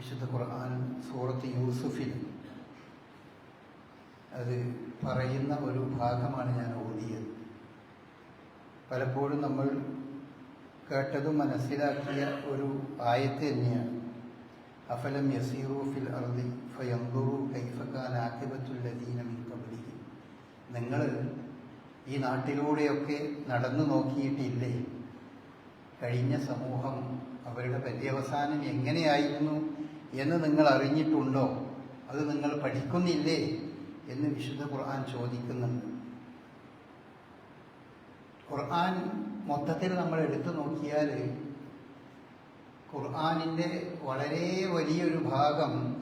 വിശുദ്ധ ഖുർആൻ സൂറത്ത് യൂസുഫിൽ അത് പറയുന്ന ഒരു ഭാഗമാണ് ഞാൻ ഓതിയത്. പലപ്പോഴും നമ്മൾ കേട്ടതും മനസ്സിലാക്കിയ ഒരു ആയത്ത് തന്നെയാണ്. അഫലം യസീറു ഫിൽ അർദി ഫയന്ദുറു കൈഫക്കാൻ ആക്കിബത്തുല്ലദീന മിൻ ഖബ്ലിഹിം. നിങ്ങൾ ഈ നാട്ടിലൂടെയൊക്കെ നടന്നു നോക്കിയിട്ടില്ലേ? കഴിഞ്ഞ സമൂഹം അവരുടെ പര്യവസാനം എങ്ങനെയായിരുന്നു? എന്ന് നിങ്ങൾ അറിഞ്ഞിട്ടുണ്ടോ? അത് നിങ്ങൾ പഠിക്കുന്നില്ലേ? എന്ന് വിശുദ്ധ ഖുർആൻ ചോദിക്കുന്നുണ്ട്. ഖുർആൻ മൊത്തത്തിൽ നമ്മൾ എടുത്തു നോക്കിയാൽ ഖുർആാനിന്റെ വളരെ വലിയൊരു ഭാഗം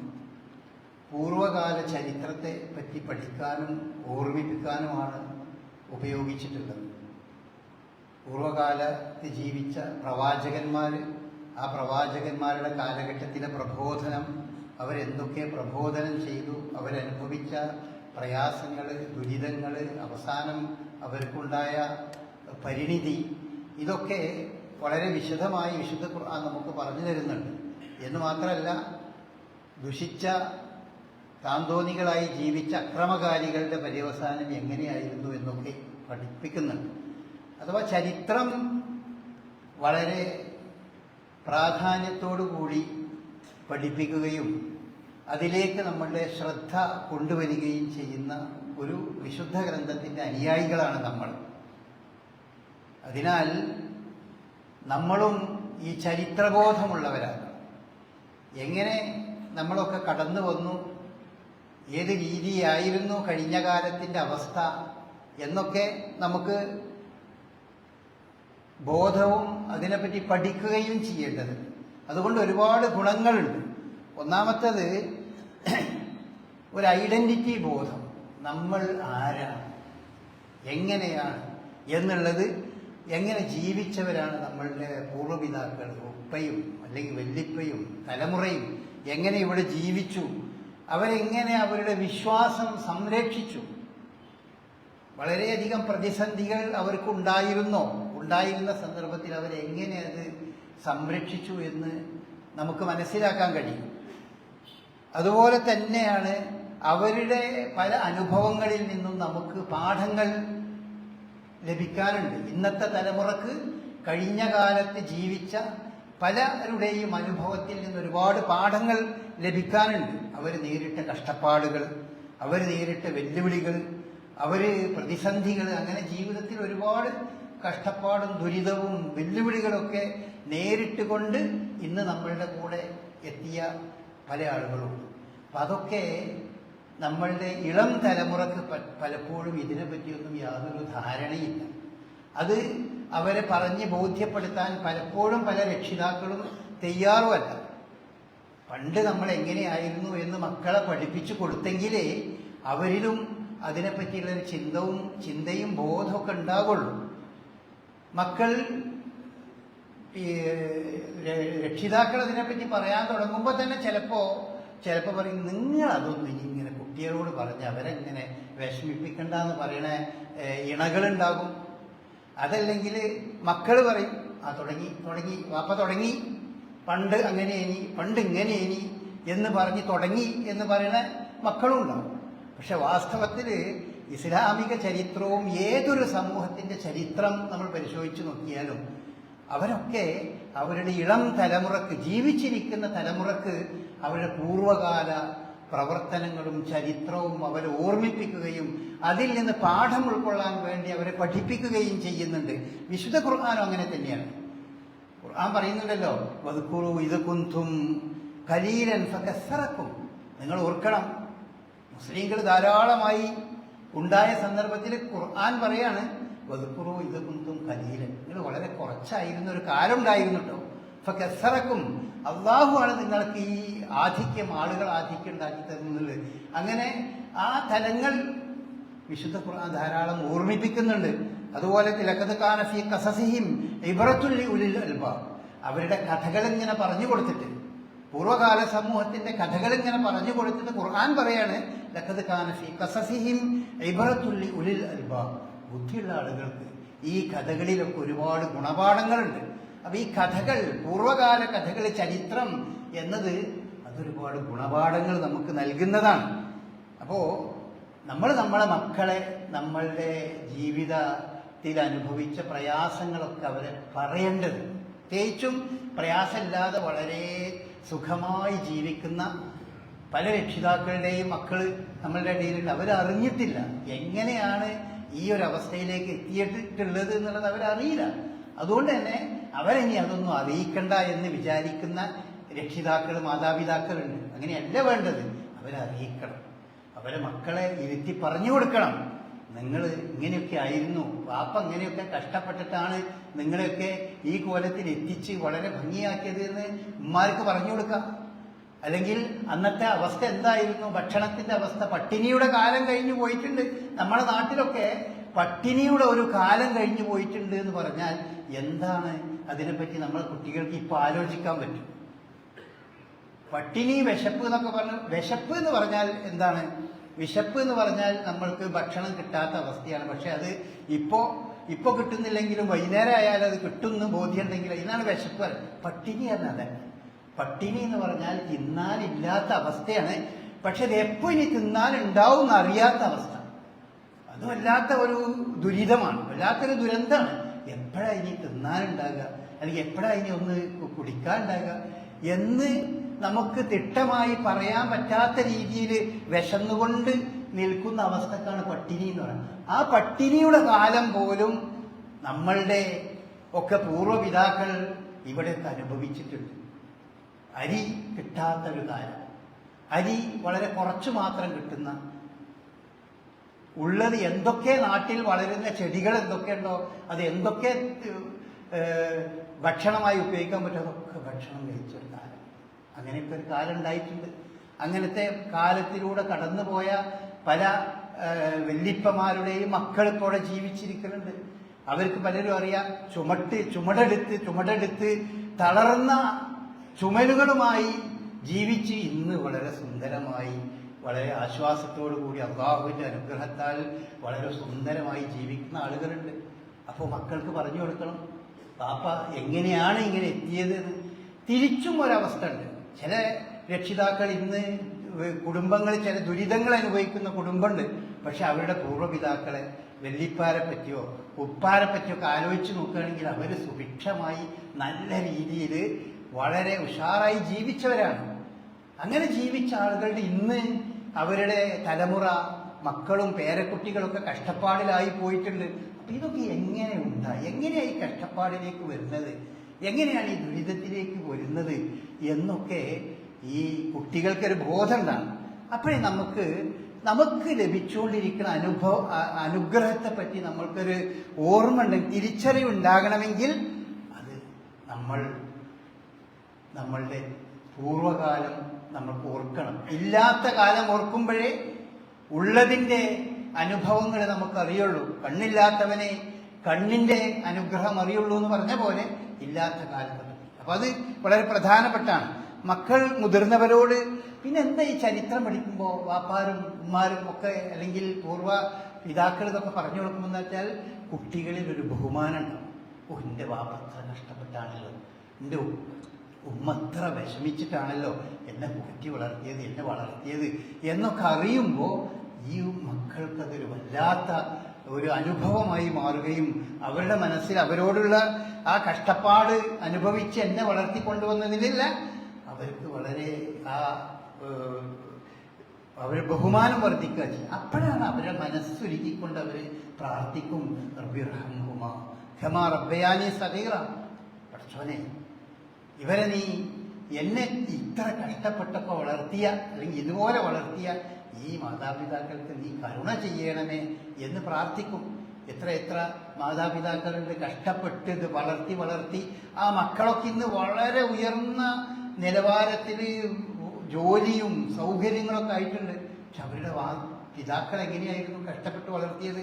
പൂർവകാല ചരിത്രത്തെ പറ്റി പഠിക്കാനും ഓർമ്മിപ്പിക്കാനുമാണ് ഉപയോഗിച്ചിട്ടുള്ളത്. പൂർവകാലത്ത് ജീവിച്ച പ്രവാചകന്മാർ ആ പ്രവാചകന്മാരുടെ കാലഘട്ടത്തിലെ പ്രബോധനം അവരെന്തൊക്കെ പ്രബോധനം ചെയ്തു അവരനുഭവിച്ച പ്രയാസങ്ങൾ ദുരിതങ്ങൾ അവസാനം അവർക്കുണ്ടായ പരിണിതി ഇതൊക്കെ വളരെ വിശദമായി വിശുദ്ധ ഖുർആൻ നമുക്ക് പറഞ്ഞു തരുന്നുണ്ട്. എന്ന് മാത്രമല്ല ദുഷിച്ച താന്തോന്നികളായി ജീവിച്ച അക്രമകാരികളുടെ പര്യവസാനം എങ്ങനെയായിരുന്നു എന്നൊക്കെ പഠിപ്പിക്കുന്നുണ്ട്. അഥവാ ചരിത്രം വളരെ പ്രാധാന്യത്തോടു കൂടി പഠിപ്പിക്കുകയും അതിലേക്ക് നമ്മളുടെ ശ്രദ്ധ കൊണ്ടുവരികയും ചെയ്യുന്ന ഒരു വിശുദ്ധ ഗ്രന്ഥത്തിന്റെ അനുയായികളാണ് നമ്മൾ. അതിനാൽ നമ്മളും ഈ ചരിത്രബോധമുള്ളവരാണ്. എങ്ങനെ നമ്മളൊക്കെ കടന്നു വന്നു ഏത് രീതിയായിരുന്നു കഴിഞ്ഞ കാലത്തിന്റെ അവസ്ഥ എന്നൊക്കെ നമുക്ക് ബോധവും അതിനെപ്പറ്റി പഠിക്കുകയും ചെയ്യേണ്ടത്. അതുകൊണ്ട് ഒരുപാട് ഗുണങ്ങളുണ്ട്. ഒന്നാമത്തത് ഒരു ഐഡന്റിറ്റി ബോധം. നമ്മൾ ആരാണ്? എങ്ങനെയാണ്? എന്നുള്ളത് എങ്ങനെ ജീവിച്ചവരാണ് നമ്മളുടെ പൂർവപിതാക്കൾ ഉപ്പയും അല്ലെങ്കിൽ വല്ലിപ്പയും തലമുറയും എങ്ങനെ ഇവിടെ ജീവിച്ചു? അവരെങ്ങനെ അവരുടെ വിശ്വാസം സംരക്ഷിച്ചു? വളരെയധികം പ്രതിസന്ധികൾ അവർക്കുണ്ടായിരുന്നോ? ഉണ്ടായിരുന്ന സന്ദർഭത്തിൽ അവരെങ്ങനെ അത് സംരക്ഷിച്ചു എന്ന് നമുക്ക് മനസ്സിലാക്കാൻ കഴിയും. അതുപോലെ തന്നെയാണ് അവരുടെ പല അനുഭവങ്ങളിൽ നിന്നും നമുക്ക് പാഠങ്ങൾ ലഭിക്കാനുണ്ട് ഇന്നത്തെ തലമുറയ്ക്ക് കഴിഞ്ഞ കാലത്ത് ജീവിച്ച പലരുടെയും അനുഭവത്തിൽ നിന്ന് ഒരുപാട് പാഠങ്ങൾ ലഭിക്കാനുണ്ട് അവർ നേരിട്ട കഷ്ടപ്പാടുകൾ അവർ നേരിട്ട വെല്ലുവിളികൾ അവർ പ്രതിസന്ധികൾ അങ്ങനെ ജീവിതത്തിൽ ഒരുപാട് കഷ്ടപ്പാടും ദുരിതവും വെല്ലുവിളികളൊക്കെ നേരിട്ട് കൊണ്ട് ഇന്ന് നമ്മളുടെ കൂടെ എത്തിയ പല ആളുകളുണ്ട്. അപ്പം അതൊക്കെ നമ്മളുടെ ഇളം തലമുറയ്ക്ക് പലപ്പോഴും ഇതിനെപ്പറ്റിയൊന്നും യാതൊരു ധാരണയില്ല അത് അവരെ പറഞ്ഞ് ബോധ്യപ്പെടുത്താൻ പലപ്പോഴും പല രക്ഷിതാക്കളും തയ്യാറുമല്ല. പണ്ട് നമ്മൾ എങ്ങനെയായിരുന്നു എന്ന് മക്കളെ പഠിപ്പിച്ചു കൊടുത്തെങ്കിലേ അവരിലും അതിനെപ്പറ്റിയുള്ളൊരു ചിന്തവും ചിന്തയും ബോധമൊക്കെ ഉണ്ടാവുള്ളൂ. മക്കൾ രക്ഷിതാക്കൾ അതിനെപ്പറ്റി പറയാൻ തുടങ്ങുമ്പോൾ തന്നെ ചിലപ്പോ ചിലപ്പോ പറയും നിങ്ങൾ അതൊന്നും ഇങ്ങനെ കുട്ടികളോട് പറഞ്ഞ് അവരെങ്ങനെ വിഷമിപ്പിക്കണ്ട എന്ന് പറയണ ഇണകളുണ്ടാകും. അതല്ലെങ്കിൽ മക്കൾ പറയും ആ തുടങ്ങി തുടങ്ങി വാപ്പ തുടങ്ങി പണ്ട് അങ്ങനെ ഇനി പണ്ട് ഇങ്ങനെ ഇനി എന്ന് പറഞ്ഞ് തുടങ്ങി എന്ന് പറയുന്ന മക്കളും ഉണ്ടാവും പക്ഷെ വാസ്തവത്തിൽ ഇസ്ലാമിക ചരിത്രവും ഏതൊരു സമൂഹത്തിന്റെ ചരിത്രം നമ്മൾ പരിശോധിച്ചു നോക്കിയാലും അവരൊക്കെ അവരുടെ ഇളം തലമുറയ്ക്ക് ജീവിച്ചിരിക്കുന്ന തലമുറയ്ക്ക് അവരുടെ പൂർവകാല പ്രവർത്തനങ്ങളും ചരിത്രവും അവരെ ഓർമ്മിപ്പിക്കുകയും അതിൽ നിന്ന് പാഠം ഉൾക്കൊള്ളാൻ വേണ്ടി അവരെ പഠിപ്പിക്കുകയും ചെയ്യുന്നുണ്ട്. വിശുദ്ധ ഖുർആാനും അങ്ങനെ തന്നെയാണ്. ഖുർആൻ പറയുന്നുണ്ടല്ലോ വതുക്കുറു ഇത് കുന്തും കലീലൻ ഫക്കസറക്കും നിങ്ങൾ ഓർക്കണം മുസ്ലിങ്ങൾ ധാരാളമായി ഉണ്ടായ സന്ദർഭത്തിൽ ഖുർആൻ പറയാണ് വതുക്കുറു ഇത് കുന്തും കലീലൻ. നിങ്ങൾ വളരെ കുറച്ചായിരുന്ന ഒരു കാലം ഉണ്ടായിരുന്നു അപ്പൊ കെസറക്കും അള്ളാഹുവാണ് നിങ്ങൾക്ക് ഈ ആധിക്യം ആളുകൾ ആധിക്യം ഉണ്ടാക്കി തരുന്നത്. അങ്ങനെ ആ തലങ്ങൾ വിശുദ്ധ ഖുർആൻ ധാരാളം ഓർമ്മിപ്പിക്കുന്നുണ്ട്. അതുപോലെ തിലക്കത് കാനഫി കസസിഹിം ഇബറത്തുള്ളി ഉലിൽ അൽബാബ്. അവരുടെ കഥകൾ ഇങ്ങനെ പറഞ്ഞു കൊടുത്തിട്ട് പൂർവകാല സമൂഹത്തിന്റെ കഥകൾ ഇങ്ങനെ പറഞ്ഞു കൊടുത്തിട്ട് ഖുർആൻ പറയാണ് ലക്കത് കാനഫി കസസിഹിം ഇബറത്തുള്ളി ഉലിൽ അൽബാബ്. ബുദ്ധിയുള്ള ആളുകൾക്ക് ഈ കഥകളിലൊക്കെ ഒരുപാട് ഗുണപാഠങ്ങളുണ്ട്. അപ്പൊ ഈ കഥകൾ പൂർവകാല കഥകൾ ചരിത്രം എന്നത് അതൊരുപാട് ഗുണപാഠങ്ങൾ നമുക്ക് നൽകുന്നതാണ്. അപ്പോൾ നമ്മൾ നമ്മളെ മക്കളെ നമ്മളുടെ ജീവിതത്തിൽ അനുഭവിച്ച പ്രയാസങ്ങളൊക്കെ അവരെ പറയേണ്ടത് പ്രത്യേകിച്ചും പ്രയാസമില്ലാതെ വളരെ സുഖമായി ജീവിക്കുന്ന പല രക്ഷിതാക്കളുടെയും മക്കൾ നമ്മളുടെ ഇടയിലുണ്ട്. അവരറിഞ്ഞിട്ടില്ല. എങ്ങനെയാണ് ഈ ഒരു അവസ്ഥയിലേക്ക് എത്തിയിട്ടുള്ളത് എന്നുള്ളത് അവരറിയില്ല. അതുകൊണ്ട് തന്നെ അവരിനി അതൊന്നും അറിയിക്കണ്ട എന്ന് വിചാരിക്കുന്ന രക്ഷിതാക്കൾ മാതാപിതാക്കളുണ്ട്. അങ്ങനെയല്ല വേണ്ടത്. അവരറിയിക്കണം. അവരെ മക്കളെ ഇരുത്തി പറഞ്ഞു കൊടുക്കണം നിങ്ങൾ ഇങ്ങനെയൊക്കെ ആയിരുന്നു. പാപ്പ ഇങ്ങനെയൊക്കെ കഷ്ടപ്പെട്ടിട്ടാണ് നിങ്ങളെയൊക്കെ ഈ കോലത്തിൽ എത്തിച്ച് വളരെ ഭംഗിയാക്കിയത് എന്ന് ഉമ്മാർക്ക് പറഞ്ഞു കൊടുക്കാം. അല്ലെങ്കിൽ അന്നത്തെ അവസ്ഥ എന്തായിരുന്നു? ഭക്ഷണത്തിന്റെ അവസ്ഥ. പട്ടിണിയുടെ കാലം കഴിഞ്ഞു പോയിട്ടുണ്ട്. നമ്മുടെ നാട്ടിലൊക്കെ പട്ടിണിയുടെ ഒരു കാലം കഴിഞ്ഞു പോയിട്ടുണ്ട് എന്ന് പറഞ്ഞാൽ എന്താണ് അതിനെപ്പറ്റി നമ്മളെ കുട്ടികൾക്ക് ഇപ്പൊ ആലോചിക്കാൻ പറ്റും? പട്ടിണി വിശപ്പ് എന്നൊക്കെ പറഞ്ഞു വിശപ്പ് എന്ന് പറഞ്ഞാൽ എന്താണ്? വിശപ്പ് എന്ന് പറഞ്ഞാൽ നമ്മൾക്ക് ഭക്ഷണം കിട്ടാത്ത അവസ്ഥയാണ്. പക്ഷെ അത് ഇപ്പോ ഇപ്പൊ കിട്ടുന്നില്ലെങ്കിലും വൈകുന്നേരം ആയാലും അത് കിട്ടുമെന്ന് ബോധ്യമുണ്ടെങ്കിൽ ഇതാണ് വിശപ്പ് പറയുന്നത്. പട്ടിണി എന്നത് പട്ടിണി എന്ന് പറഞ്ഞാൽ തിന്നാനില്ലാത്ത അവസ്ഥയാണ്. പക്ഷെ അത് എപ്പോ ഇനി എന്ന് എന്നറിയാത്ത അവസ്ഥ. അത് വല്ലാത്ത ഒരു ദുരിതമാണ്. വല്ലാത്തൊരു ദുരന്തമാണ്. എപ്പോഴാ ഇനി തിന്നാനുണ്ടാകുക? അല്ലെങ്കിൽ എപ്പോഴാ ഇനി ഒന്ന് കുടിക്കാനുണ്ടാകുക? എന്ന് നമുക്ക് തിട്ടമായി പറയാൻ പറ്റാത്ത രീതിയിൽ വിശന്നുകൊണ്ട് നിൽക്കുന്ന അവസ്ഥക്കാണ് പട്ടിണി എന്ന് പറയുന്നത്. ആ പട്ടിണിയുടെ കാലം പോലും നമ്മളുടെ ഒക്കെ പൂർവപിതാക്കൾ ഇവിടെയൊക്കെ അനുഭവിച്ചിട്ടുണ്ട്. അരി കിട്ടാത്തൊരു കാലം. അരി വളരെ കുറച്ച് മാത്രം കിട്ടുന്ന ഉള്ളത് എന്തൊക്കെ നാട്ടിൽ വളരുന്ന ചെടികൾ എന്തൊക്കെയുണ്ടോ അത് എന്തൊക്കെ ഭക്ഷണമായി ഉപയോഗിക്കാൻ പറ്റും അതൊക്കെ ഭക്ഷണം കഴിച്ചൊരു കാലം. അങ്ങനെയൊക്കെ ഒരു കാലം ഉണ്ടായിട്ടുണ്ട്. അങ്ങനത്തെ കാലത്തിലൂടെ കടന്നുപോയ പല വെല്ലിപ്പമാരുടെയും മക്കൾ ജീവിച്ചിരിക്കുന്നുണ്ട്. അവർക്ക് പലരും അറിയാം ചുമട്ട് ചുമടെടുത്ത് ചുമടെടുത്ത് തളർന്ന ചുമലുകളുമായി ജീവിച്ച് ഇന്ന് വളരെ സുന്ദരമായി വളരെ ആശ്വാസത്തോടു കൂടി അള്ളാഹുവിന്റെ അനുഗ്രഹത്താൽ വളരെ സുന്ദരമായി ജീവിക്കുന്ന ആളുകളുണ്ട്. അപ്പോൾ മക്കൾക്ക് പറഞ്ഞു കൊടുക്കണം പാപ്പ എങ്ങനെയാണ് ഇങ്ങനെ എത്തിയത്? തിരിച്ചും ഒരവസ്ഥ ഉണ്ട്. ചില രക്ഷിതാക്കൾ ഇന്ന് കുടുംബങ്ങളിൽ ചില ദുരിതങ്ങൾ അനുഭവിക്കുന്ന കുടുംബമുണ്ട്. പക്ഷെ അവരുടെ പൂർവപിതാക്കളെ വെള്ളിപ്പാരെ പറ്റിയോ ഉപ്പാരെ പറ്റിയോ ഒക്കെ ആലോചിച്ച് നോക്കുകയാണെങ്കിൽ അവർ സുഭിക്ഷമായി നല്ല രീതിയിൽ വളരെ ഉഷാറായി ജീവിച്ചവരാണ്. അങ്ങനെ ജീവിച്ച ആളുകളുടെ ഇന്ന് അവരുടെ തലമുറ മക്കളും പേരക്കുട്ടികളൊക്കെ കഷ്ടപ്പാടിലായി പോയിട്ടുണ്ട്. അപ്പം ഇതൊക്കെ എങ്ങനെ ഉണ്ടായി എങ്ങനെയാണ് ഈ കഷ്ടപ്പാടിലേക്ക് വരുന്നത്? എങ്ങനെയാണ് ഈ ദുരിതത്തിലേക്ക് വരുന്നത്? എന്നൊക്കെ ഈ കുട്ടികൾക്കൊരു ബോധം ഉണ്ടാകും അപ്പോഴേ നമുക്ക് നമുക്ക് ലഭിച്ചുകൊണ്ടിരിക്കുന്ന അനുഭവ അനുഗ്രഹത്തെ പറ്റി നമ്മൾക്കൊരു ഓർമ്മ ഉണ്ടെങ്കിൽ തിരിച്ചറിവ് ഉണ്ടാകണമെങ്കിൽ അത് നമ്മൾ നമ്മളുടെ പൂർവകാലം നമ്മൾ ഓർക്കണം. ഇല്ലാത്ത കാലം ഓർക്കുമ്പോഴേ ഉള്ളതിന്റെ അനുഭവങ്ങൾ നമുക്കറിയുള്ളൂ. കണ്ണില്ലാത്തവനെ കണ്ണിന്റെ അനുഗ്രഹം അറിയുള്ളൂ എന്ന് പറഞ്ഞ പോലെ ഇല്ലാത്ത കാലത്തെ പറ്റി അപ്പൊ അത് വളരെ പ്രധാനപ്പെട്ടാണ്. മക്കൾ മുതിർന്നവരോട് പിന്നെ എന്താ ഈ ചരിത്രം പഠിക്കുമ്പോൾ വാപ്പാരും ഉമ്മാരും ഒക്കെ അല്ലെങ്കിൽ പൂർവ പിതാക്കൾ ഇതൊക്കെ പറഞ്ഞു കൊടുക്കുമ്പോൾ എന്ന് വെച്ചാൽ കുട്ടികളിൽ ഒരു ബഹുമാനം ഉണ്ടാവും. ഓ എന്റെ വാപ്പ അത്ര കഷ്ടപ്പെട്ടാണല്ലോ. എന്റെ ഉമ്മ അത്ര വിഷമിച്ചിട്ടാണല്ലോ എന്നെ കുട്ടി വളർത്തിയത് എന്നെ വളർത്തിയത് എന്നൊക്കെ അറിയുമ്പോൾ ഈ മക്കൾക്കതൊരു വല്ലാത്ത ഒരു അനുഭവമായി മാറുകയും അവരുടെ മനസ്സിൽ അവരോടുള്ള ആ കഷ്ടപ്പാട് അനുഭവിച്ച് എന്നെ വളർത്തിക്കൊണ്ടുവന്നതിലില്ല അവർക്ക് വളരെ ആ അവർ ബഹുമാനം വർദ്ധിക്കുക ചെയ്യും. അപ്പോഴാണ് അവരെ മനസ്സൊരുക്കിക്കൊണ്ട് അവർ പ്രാർത്ഥിക്കും. റബ്ബിർഹംഹുമ ഖമാ റബ്ബയാനി ഇവരെ നീ എന്നെ ഇത്ര കഷ്ടപ്പെട്ടപ്പോൾ വളർത്തിയ അല്ലെങ്കിൽ ഇതുപോലെ വളർത്തിയ ഈ മാതാപിതാക്കൾക്ക് നീ കരുണ ചെയ്യണമേ എന്ന് പ്രാർത്ഥിക്കും. എത്ര എത്ര മാതാപിതാക്കളുണ്ട് കഷ്ടപ്പെട്ട് ഇത് വളർത്തി വളർത്തി ആ മക്കളൊക്കെ ഇന്ന് വളരെ ഉയർന്ന നിലവാരത്തിൽ ജോലിയും സൗകര്യങ്ങളൊക്കെ ആയിട്ടുണ്ട്. പക്ഷെ അവരുടെ വാ പിതാക്കൾ എങ്ങനെയായിരുന്നു കഷ്ടപ്പെട്ട് വളർത്തിയത്?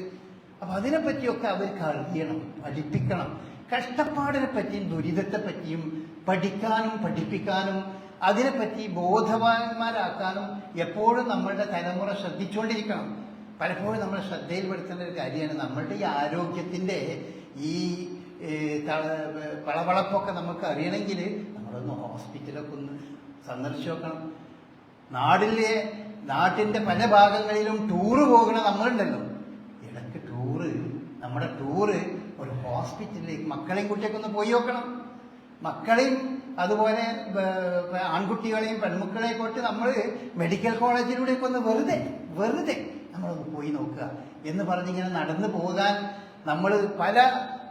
അപ്പൊ അതിനെപ്പറ്റിയൊക്കെ അവർക്ക് അറിയണം പഠിപ്പിക്കണം. കഷ്ടപ്പാടിനെ പറ്റിയും ദുരിതത്തെ പറ്റിയും പഠിക്കാനും പഠിപ്പിക്കാനും അതിനെപ്പറ്റി ബോധവാന്മാരാക്കാനും എപ്പോഴും നമ്മളുടെ തലമുറ ശ്രദ്ധിച്ചുകൊണ്ടിരിക്കണം. പലപ്പോഴും നമ്മൾ ശ്രദ്ധയിൽപ്പെടുത്തേണ്ട ഒരു കാര്യമാണ് നമ്മളുടെ ഈ ആരോഗ്യത്തിന്റെ ഈ പളവളപ്പൊക്കെ നമുക്ക് അറിയണമെങ്കിൽ നമ്മളൊന്ന് ഹോസ്പിറ്റലൊക്കെ ഒന്ന് സന്ദർശിച്ചു നോക്കണം. നാടിലെ നാട്ടിന്റെ പല ഭാഗങ്ങളിലും ടൂറ് പോകണ നമ്മളുണ്ടല്ലോ. ഇടയ്ക്ക് ടൂറ് നമ്മുടെ ടൂറ് ഒരു ഹോസ്പിറ്റലിലേക്ക് മക്കളെയും കുട്ടിയൊക്കെ ഒന്ന് പോയി നോക്കണം. മക്കളെയും അതുപോലെ ആൺകുട്ടികളെയും പെൺമക്കളെയും കൊണ്ട് നമ്മൾ മെഡിക്കൽ കോളേജിലൂടെയൊക്കെ ഒന്ന് വെറുതെ വെറുതെ നമ്മളൊന്ന് പോയി നോക്കുക. എന്ന് പറഞ്ഞിങ്ങനെ നടന്നു പോകാൻ നമ്മൾ പല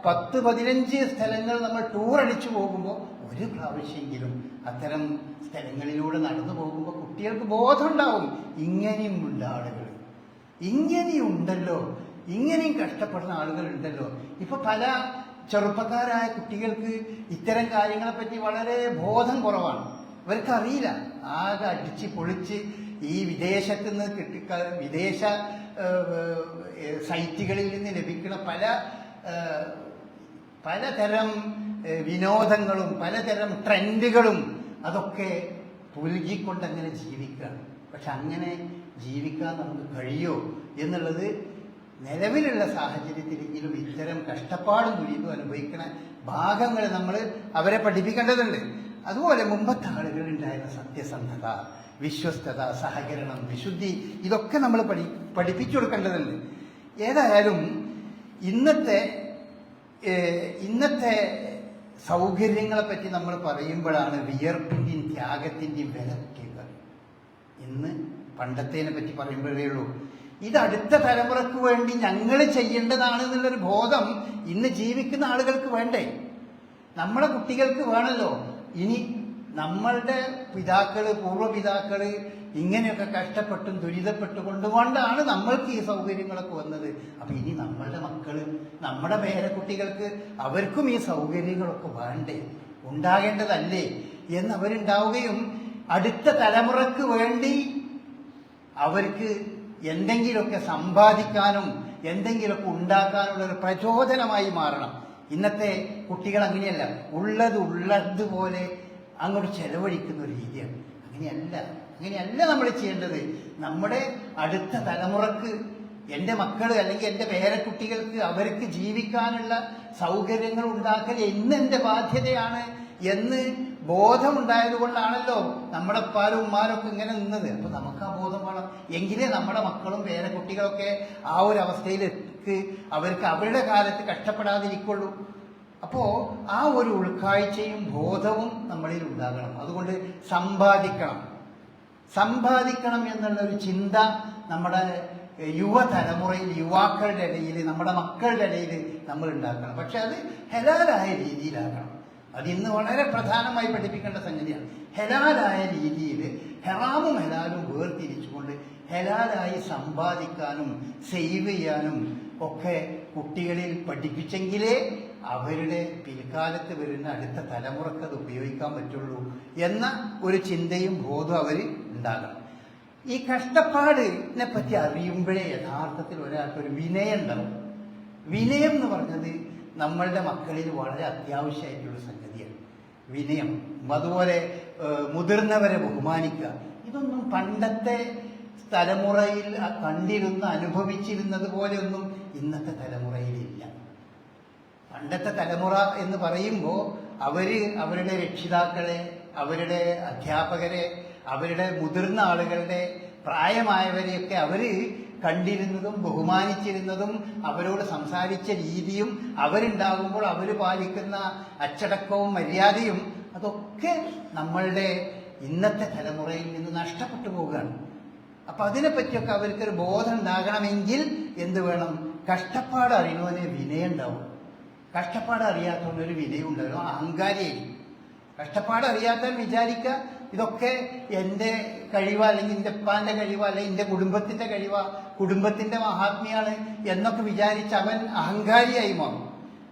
പത്ത് പതിനഞ്ച് സ്ഥലങ്ങൾ നമ്മൾ ടൂർ അടിച്ചു പോകുമ്പോൾ ഒരു പ്രാവശ്യമെങ്കിലും അത്തരം സ്ഥലങ്ങളിലൂടെ നടന്നു പോകുമ്പോൾ കുട്ടികൾക്ക് ബോധമുണ്ടാവും. ഇങ്ങനെയും ഉണ്ട് ആളുകൾ. ഇങ്ങനെയും ഉണ്ടല്ലോ. ഇങ്ങനെയും കഷ്ടപ്പെടുന്ന ആളുകൾ ഉണ്ടല്ലോ. ഇപ്പൊ പല ചെറുപ്പക്കാരായ കുട്ടികൾക്ക് ഇത്തരം കാര്യങ്ങളെപ്പറ്റി വളരെ ബോധം കുറവാണ്. അവർക്കറിയില്ല. ആകെ അടിച്ച് പൊളിച്ച് ഈ വിദേശത്ത് നിന്ന് കിട്ടി വിദേശ സൈറ്റുകളിൽ നിന്ന് ലഭിക്കുന്ന പല പലതരം വിനോദങ്ങളും പലതരം ട്രെൻഡുകളും അതൊക്കെ പുലുകിക്കൊണ്ട് അങ്ങനെ ജീവിക്കുകയാണ് പക്ഷെ അങ്ങനെ ജീവിക്കാൻ നമുക്ക് കഴിയോ എന്നുള്ളത് നിലവിലുള്ള സാഹചര്യത്തിലെങ്കിലും ഇത്തരം കഷ്ടപ്പാടും ദുരിതവും അനുഭവിക്കുന്ന ഭാഗങ്ങൾ നമ്മൾ അവരെ പഠിപ്പിക്കേണ്ടതുണ്ട്. അതുപോലെ മുമ്പത്തെ ആളുകളിൽ ഉണ്ടായിരുന്ന സത്യസന്ധത വിശ്വസ്തത സഹകരണം വിശുദ്ധി ഇതൊക്കെ നമ്മൾ പഠി പഠിപ്പിച്ചു കൊടുക്കേണ്ടതുണ്ട്. ഏതായാലും ഇന്നത്തെ ഇന്നത്തെ സൗകര്യങ്ങളെ പറ്റി നമ്മൾ പറയുമ്പോഴാണ് വിയർപ്പിന്റെയും ത്യാഗത്തിന്റെയും വില കിട്ടുക ഇന്ന് പണ്ടത്തേനെ പറ്റി പറയുമ്പോഴേ ഉള്ളൂ. ഇത് അടുത്ത തലമുറയ്ക്ക് വേണ്ടി ഞങ്ങൾ ചെയ്യേണ്ടതാണ് എന്നുള്ളൊരു ബോധം ഇന്ന് ജീവിക്കുന്ന ആളുകൾക്ക് വേണ്ടേ? നമ്മുടെ കുട്ടികൾക്ക് വേണമല്ലോ ഇനി നമ്മളുടെ പിതാക്കൾ പൂർവപിതാക്കൾ ഇങ്ങനെയൊക്കെ കഷ്ടപ്പെട്ടും ദുരിതപ്പെട്ടുകൊണ്ടുകൊണ്ടാണ് നമ്മൾക്ക് ഈ സൗകര്യങ്ങളൊക്കെ വന്നത്. അപ്പൊ ഇനി നമ്മളുടെ മക്കൾ നമ്മുടെ പേരക്കുട്ടികൾക്ക് അവർക്കും ഈ സൗകര്യങ്ങളൊക്കെ വേണ്ടേ? ഉണ്ടാകേണ്ടതല്ലേ? എന്ന് അവരുണ്ടാവുകയും അടുത്ത തലമുറയ്ക്ക് വേണ്ടി അവർക്ക് എന്തെങ്കിലുമൊക്കെ സമ്പാദിക്കാനും എന്തെങ്കിലുമൊക്കെ ഉണ്ടാക്കാനുള്ള ഒരു പ്രചോദനമായി മാറണം. ഇന്നത്തെ കുട്ടികൾ അങ്ങനെയല്ല. ഉള്ളത് ഉള്ളതുപോലെ അങ്ങോട്ട് ചെലവഴിക്കുന്ന ഒരു രീതിയാണ്. അങ്ങനെയല്ല. അങ്ങനെയല്ല നമ്മൾ ചെയ്യേണ്ടത്. നമ്മുടെ അടുത്ത തലമുറയ്ക്ക് എന്റെ മക്കൾ അല്ലെങ്കിൽ എന്റെ പേരക്കുട്ടികൾക്ക് അവർക്ക് ജീവിക്കാനുള്ള സൗകര്യങ്ങൾ ഉണ്ടാക്കൽ എന്ന് എന്റെ ബാധ്യതയാണ് എന്ന് ബോധമുണ്ടായത് കൊണ്ടാണല്ലോ നമ്മുടെ ഉപ്പാരും ഉമ്മാരൊക്കെ ഇങ്ങനെ നിന്നത്. അപ്പൊ നമുക്ക് ആ ബോധം വേണം. എങ്കിലേ നമ്മുടെ മക്കളും പേരക്കുട്ടികളൊക്കെ ആ ഒരു അവസ്ഥയിലേക്ക് അവർക്ക് അവരുടെ കാലത്ത് കഷ്ടപ്പെടാതിരിക്കുള്ളൂ. അപ്പോ ആ ഒരു ഉൾക്കാഴ്ചയും ബോധവും നമ്മളിൽ ഉണ്ടാകണം. അതുകൊണ്ട് സമ്പാദിക്കണം. സമ്പാദിക്കണം എന്നുള്ള ഒരു ചിന്ത നമ്മുടെ യുവതലമുറയിൽ യുവാക്കളുടെ ഇടയിൽ നമ്മുടെ മക്കളുടെ ഇടയിൽ നമ്മൾ ഉണ്ടാക്കണം. പക്ഷെ അത് ഹെലാലായ രീതിയിലാകണം. അത് ഇന്ന് വളരെ പ്രധാനമായി പഠിപ്പിക്കേണ്ട സംഗതിയാണ്. ഹെലാലായ രീതിയിൽ ഹെറാമും ഹെലാലും വേർതിരിച്ചുകൊണ്ട് ഹെലാലായി സമ്പാദിക്കാനും സേവ് ചെയ്യാനും ഒക്കെ കുട്ടികളിൽ പഠിപ്പിച്ചെങ്കിലേ അവരുടെ പിൽക്കാലത്ത് വരുന്ന അടുത്ത തലമുറയ്ക്ക് അത് ഉപയോഗിക്കാൻ പറ്റുള്ളൂ എന്ന ഒരു ചിന്തയും ബോധവും അവർ ഉണ്ടാകണം ഈ കഷ്ടപ്പാടിനെ പറ്റി അറിയുമ്പോഴേ യഥാർത്ഥത്തിൽ ഒരാൾക്ക് ഒരു വിനയം ഉണ്ടാവും. വിനയം എന്ന് പറഞ്ഞത് നമ്മളുടെ മക്കളിൽ വളരെ അത്യാവശ്യമായിട്ടുള്ള സംഗതിയാണ്. വിനയം. അതുപോലെ മുതിർന്നവരെ ബഹുമാനിക്കുക. ഇതൊന്നും പണ്ടത്തെ തലമുറയിൽ കണ്ടിരുന്ന അനുഭവിച്ചിരുന്നത് പോലെയൊന്നും ഇന്നത്തെ തലമുറയിലില്ല പണ്ടത്തെ തലമുറ എന്ന് പറയുമ്പോൾ അവർ അവരുടെ രക്ഷിതാക്കളെ അവരുടെ അധ്യാപകരെ അവരുടെ മുതിർന്ന ആളുകളുടെ പ്രായമായവരെയൊക്കെ അവർ കണ്ടിരുന്നതും ബഹുമാനിച്ചിരുന്നതും അവരോട് സംസാരിച്ച രീതിയും അവരുണ്ടാകുമ്പോൾ അവർ പാലിക്കുന്ന അച്ചടക്കവും മര്യാദയും അതൊക്കെ നമ്മളുടെ ഇന്നത്തെ തലമുറയിൽ നിന്ന് നഷ്ടപ്പെട്ടു പോവുകയാണ്. അപ്പൊ അതിനെപ്പറ്റിയൊക്കെ അവർക്കൊരു ബോധം ഉണ്ടാകണമെങ്കിൽ എന്ത് വേണം? കഷ്ടപ്പാട് അറിയുന്നവനെ വിനയം ഉണ്ടാവും. കഷ്ടപ്പാട് അറിയാത്തവനൊരു വിനയം അഹങ്കാരിയായിരിക്കും. കഷ്ടപ്പാട് അറിയാത്തവൻ വിചാരിക്കുക ഇതൊക്കെ എന്റെ കഴിവാ അല്ലെങ്കിൽ എന്റെ ഉപ്പാന്റെ കഴിവാ അല്ലെങ്കിൽ എന്റെ കുടുംബത്തിന്റെ കഴിവാ കുടുംബത്തിന്റെ മഹാത്മ്യാണ് എന്നൊക്കെ വിചാരിച്ച് അവൻ അഹങ്കാരിയായി മാറും.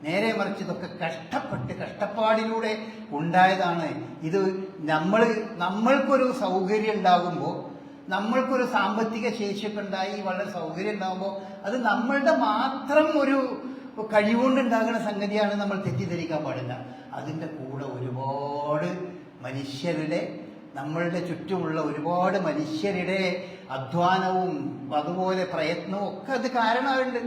നേരെ മറിച്ച് ഇതൊക്കെ കഷ്ടപ്പെട്ട് കഷ്ടപ്പാടിലൂടെ ഉണ്ടായതാണ്. ഇത് നമ്മൾ നമ്മൾക്കൊരു സൗകര്യം ഉണ്ടാകുമ്പോൾ നമ്മൾക്കൊരു സാമ്പത്തിക ശേഷിയൊക്കെ ഉണ്ടായി വളരെ സൗകര്യം ഉണ്ടാകുമ്പോൾ അത് നമ്മളുടെ മാത്രം ഒരു കഴിവുകൊണ്ടുണ്ടാകുന്ന സംഗതിയാണ് നമ്മൾ തെറ്റിദ്ധരിക്കാൻ പാടില്ല. അതിന്റെ കൂടെ ഒരുപാട് മനുഷ്യരുടെ നമ്മളുടെ ചുറ്റുമുള്ള ഒരുപാട് മനുഷ്യരുടെ അധ്വാനവും അതുപോലെ പ്രയത്നവും ഒക്കെ അത് കാരണമുണ്ട്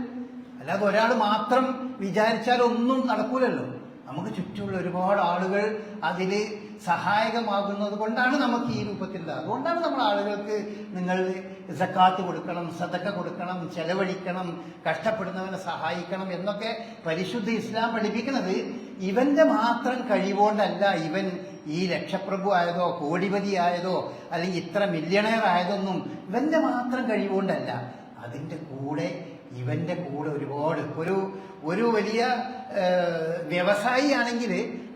അല്ലാതെ ഒരാൾ മാത്രം വിചാരിച്ചാൽ ഒന്നും നടക്കൂലല്ലോ. നമുക്ക് ചുറ്റുമുള്ള ഒരുപാട് ആളുകൾ അതിൽ സഹായകമാകുന്നത് കൊണ്ടാണ് നമുക്ക് ഈ രൂപത്തിൽ അതുകൊണ്ടാണ് നമ്മൾ ആളുകൾക്ക് നിങ്ങൾ സക്കാത്ത് കൊടുക്കണം സതക്ക കൊടുക്കണം ചെലവഴിക്കണം കഷ്ടപ്പെടുന്നവനെ സഹായിക്കണം എന്നൊക്കെ പരിശുദ്ധ ഇസ്ലാം പഠിപ്പിക്കുന്നത് ഇവന്റെ മാത്രം കഴിവുകൊണ്ടല്ല. ഇവൻ ഈ ലക്ഷപ്രഭു ആയതോ കോടിപതി ആയതോ അല്ലെങ്കിൽ ഇത്ര മില്യണയർ ആയതൊന്നും ഇവന്റെ മാത്രം കഴിവുകൊണ്ടല്ല. അതിന്റെ കൂടെ ഇവന്റെ കൂടെ ഒരുപാട്. ഒരു ഒരു വലിയ വ്യവസായി ആണെങ്കിൽ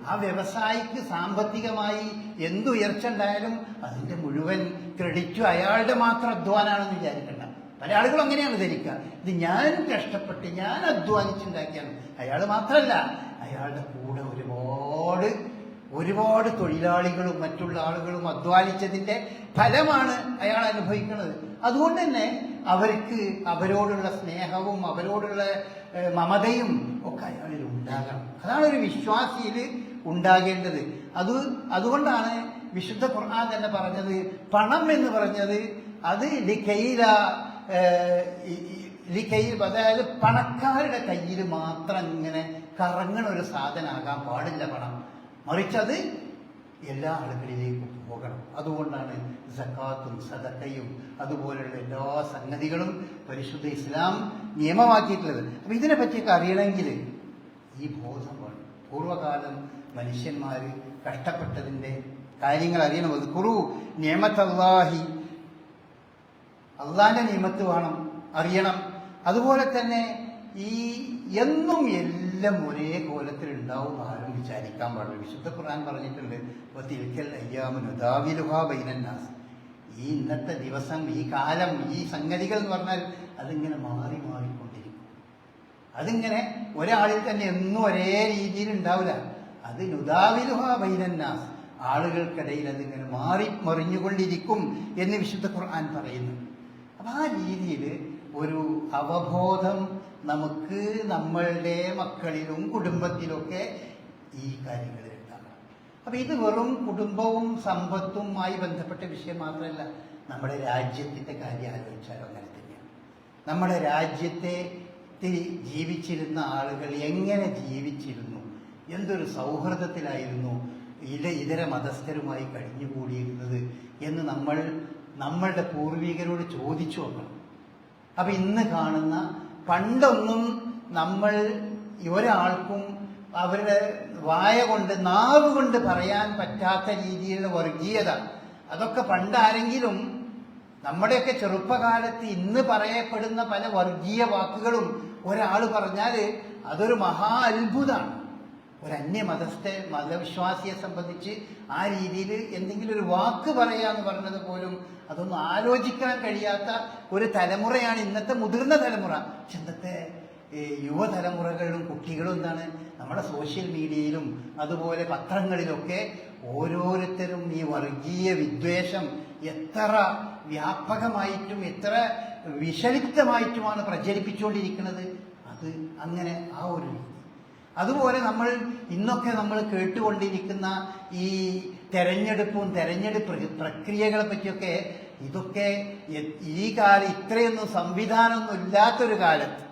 ആ വ്യവസായിക്ക് സാമ്പത്തികമായി എന്തുയർച്ച ഉണ്ടായാലും അതിന്റെ മുഴുവൻ ക്രെഡിറ്റും അയാളുടെ മാത്രം അധ്വാനാണെന്ന് വിചാരിക്കണ്ട. പല ആളുകളും അങ്ങനെയാണ് ധരിക്കുക. ഇത് ഞാൻ കഷ്ടപ്പെട്ട് ഞാൻ അധ്വാനിച്ചുണ്ടാക്കിയാണ്. അയാൾ മാത്രമല്ല അയാളുടെ കൂടെ ഒരുപാട് ഒരുപാട് തൊഴിലാളികളും മറ്റുള്ള ആളുകളും അധ്വാനിച്ചതിന്റെ ഫലമാണ് അയാൾ അനുഭവിക്കുന്നത്. അതുകൊണ്ട് തന്നെ അവർക്ക് അവരോടുള്ള സ്നേഹവും അവരോടുള്ള മമതയും ഒക്കെ അയാളിൽ ഉണ്ടാകണം. അതാണ് ഒരു വിശ്വാസിയിൽ ഉണ്ടാകേണ്ടത്. അത് അതുകൊണ്ടാണ് വിശുദ്ധ ഖുർആൻ തന്നെ പറഞ്ഞത് പണം എന്ന് പറഞ്ഞത് അത് ലിഖൈല ഏഹ്, ഈ- ഈ- ലിഖൈ അതായത് പണക്കാരുടെ കയ്യിൽ മാത്രം ഇങ്ങനെ കറങ്ങണ ഒരു സാധനമാകാൻ പാടില്ല പണം. മറിച്ചത് എല്ലാ ആളുകളിലേക്കും പോകണം. അതുകൊണ്ടാണ് സക്കാത്തും സദക്കയും അതുപോലെയുള്ള എല്ലാ സംഗതികളും പരിശുദ്ധ ഇസ്ലാം നിയമമാക്കിയിട്ടുള്ളത്. അപ്പൊ ഇതിനെ പറ്റിയൊക്കെ അറിയണമെങ്കിൽ ഈ ബോധം പൂർവകാലം മനുഷ്യന്മാർ കഷ്ടപ്പെട്ടതിന്റെ കാര്യങ്ങൾ അറിയണം അത് കുറു നിയമത്തല്ലാഹി. അള്ളാന്റെ നിയമത്ത് വേണം അറിയണം. അതുപോലെ തന്നെ ഈ എന്നും എല്ലാം ഒരേ കോലത്തിൽ ഉണ്ടാവും ആരും വിചാരിക്കാൻ പാടില്ല. വിശുദ്ധ ഖുർആൻ പറഞ്ഞിട്ടുണ്ട് "വ തിൽക്കൽ അയ്യാമു നുദാവിലുഹാ ബൈനന്നാസ്. ഈ ഇന്നത്തെ ദിവസം ഈ കാലം ഈ സംഗതികൾ എന്ന് പറഞ്ഞാൽ അതിങ്ങനെ മാറി മാറിക്കൊണ്ടിരിക്കും അതിങ്ങനെ ഒരാളിൽ തന്നെ എന്നും ഒരേ രീതിയിൽ ഉണ്ടാവില്ല. അത് ബൈനന്നാസ്. ആളുകൾക്കിടയിൽ അതിങ്ങനെ മാറി മറിഞ്ഞുകൊണ്ടിരിക്കും എന്ന് വിശുദ്ധ ഖുർആൻ പറയുന്നു. അപ്പൊ ആ രീതിയിൽ ഒരു അവബോധം നമുക്ക് നമ്മളുടെ മക്കളിലും കുടുംബത്തിലൊക്കെ ഈ കാര്യങ്ങളിൽ ഉണ്ടാകണം. അപ്പൊ ഇത് വെറും കുടുംബവും സമ്പത്തുമായി ബന്ധപ്പെട്ട വിഷയം മാത്രമല്ല നമ്മുടെ രാജ്യത്തിന്റെ കാര്യം ആലോചിച്ചാലും അങ്ങനെ തന്നെയാണ്. നമ്മുടെ രാജ്യത്തെ ത്തിൽ ജീവിച്ചിരുന്ന ആളുകൾ എങ്ങനെ ജീവിച്ചിരുന്നു? എന്തൊരു സൗഹൃദത്തിലായിരുന്നു ഇല ഇതര മതസ്ഥരുമായി കഴിഞ്ഞുകൂടിയിരുന്നത് എന്ന് നമ്മൾ നമ്മളുടെ പൂർവികരോട് ചോദിച്ചു നോക്കണം. അപ്പം ഇന്ന് കാണുന്ന പണ്ടൊന്നും നമ്മൾ ഒരാൾക്കും അവരുടെ വായ കൊണ്ട് നാവ് കൊണ്ട് പറയാൻ പറ്റാത്ത രീതിയിലുള്ള വർഗീയത. അതൊക്കെ പണ്ടാരെങ്കിലും നമ്മുടെയൊക്കെ ചെറുപ്പകാലത്ത് ഇന്ന് പറയപ്പെടുന്ന പല വർഗീയ വാക്കുകളും ഒരാൾ പറഞ്ഞാൽ അതൊരു മഹാ അത്ഭുതമാണ് ഒരു അന്യമതസ്ഥ മതവിശ്വാസിയെ സംബന്ധിച്ച് ആ രീതിയിൽ എന്തെങ്കിലും ഒരു വാക്ക് പറയാന്ന് പറഞ്ഞത് പോലും അതൊന്നും ആലോചിക്കാൻ കഴിയാത്ത ഒരു തലമുറയാണ് ഇന്നത്തെ മുതിർന്ന തലമുറ. ഇന്നത്തെ യുവതലമുറകളിലും കുട്ടികളും എന്താണ് നമ്മുടെ സോഷ്യൽ മീഡിയയിലും അതുപോലെ പത്രങ്ങളിലൊക്കെ ഓരോരുത്തരും ഈ വർഗീയ വിദ്വേഷം എത്ര വ്യാപകമായിട്ടും എത്ര വിഷലിപ്തമായിട്ടുമാണ് പ്രചരിപ്പിച്ചുകൊണ്ടിരിക്കുന്നത്. അത് അങ്ങനെ ആ ഒരു രീതി. അതുപോലെ നമ്മൾ ഇന്നൊക്കെ നമ്മൾ കേട്ടുകൊണ്ടിരിക്കുന്ന ഈ തെരഞ്ഞെടുപ്പും തെരഞ്ഞെടുപ്പ് പ്രക്രിയകളെ പറ്റിയൊക്കെ ഇതൊക്കെ ഈ കാലം ഇത്രയൊന്നും സംവിധാനമൊന്നും ഇല്ലാത്തൊരു കാലത്ത്